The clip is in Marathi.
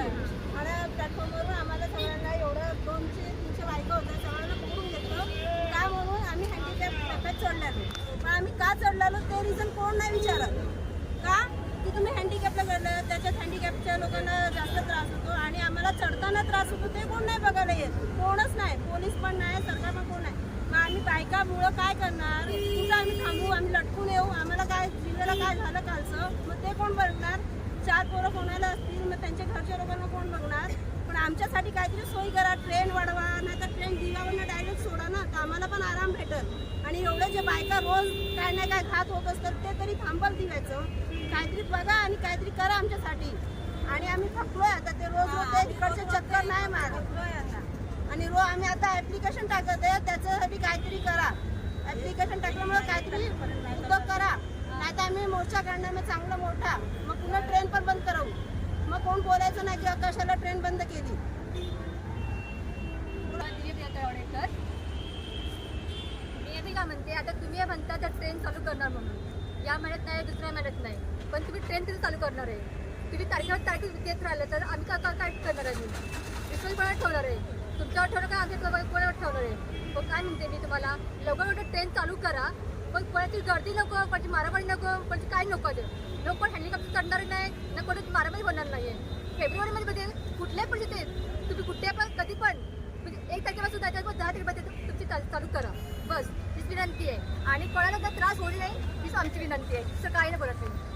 आणि प्लॅटफॉर्मवर आम्हाला सगळ्यांना एवढं दोनशे तीनशे बायका होत्या सगळ्यांना पकडून घेतलं. का म्हणून आम्ही हँडीकॅप टप्प्यात चढलेलो. पण आम्ही का चढलेलो ते रिझन कोण नाही विचारत. का? की तुम्ही हँडिकॅपला चढलं त्याच्यात हँडिकॅपच्या लोकांना जास्त त्रास होतो आणि आम्हाला चढताना त्रास होतो ते कोण नाही बघायला येत. कोणच नाही. पोलीस पण नाही सरकार पण कोण नाही. मग आम्ही बायकामुळं काय करणार? कुठं आम्ही थांबू आम्ही लटकून येऊ? आम्हाला काय जिल्ह्याला काय झालं कालचं? मग ते कोण बघणार? चार पोरं कोणाला असतील मग त्यांच्या घरच्या लोकांना कोण बघणार? पण आमच्यासाठी काहीतरी सोयी करा ट्रेन वाढवा नाही तर ट्रेन दिवावरनं डायरेक्ट सोडा ना. तर आम्हाला पण आराम भेटल. आणि एवढे जे बायका रोज काय नाही काय घात होत असतात ते तरी थांबल दिवायचं. काहीतरी बघा आणि काहीतरी करा आमच्यासाठी. आणि आम्ही थकलोय आता ते रोज रोज ते तिकडचे चक्कर नाही मारत. आणि रो आम्ही आता ऍप्लिकेशन टाकत आहे त्याच्यासाठी काहीतरी करा. ऍप्लिकेशन टाकल्यामुळे काहीतरी उद्योग करा. नाही तर आम्ही मोर्चा काढणार मग चांगला मोठा. मग पुन्हा ट्रेन पण बंद करू मग कोण बोलायचं नाही की कशाला ट्रेन बंद केली. दिलीप मी बी का म्हणते आता तुम्ही म्हणता तर ट्रेन चालू करणार म्हणून. या महिन्यात नाही दुसऱ्या महिन्यात नाही. पण तुम्ही ट्रेन कधी चालू करणार आहे? तुम्ही तारखेवर तारखे देत राहिलं तर आम्ही काय काय करणार आहे? विश्वास कोणावर ठेवणार आहे? तुमच्यावर ठेवलं का आमच्या कोणावर ठेवणार आहे? मग काय म्हणते मी तुम्हाला? लवकर लवकर ट्रेन चालू करा. पण कोणाची गर्दी नको कोणाची मारामारी नको कोणाची काय नको ते. लोक पण हँडिकॅप्ट चढणार नाही ना कोणाची मारामारी होणार नाही फेब्रुवारीमध्ये मध्ये कुठल्याही परिस्थितीत तुम्ही कुठे पण कधी पण म्हणजे एक तारखेपासून त्याच्यावर दहा तारखेपर्यंत तुमची चाल- चालू करा. बस हीच विनंती आहे. आणि कोणाला जर त्रास होऊ नये हीच आमची विनंती आहे. दुसरं काही नाही बोलत नाही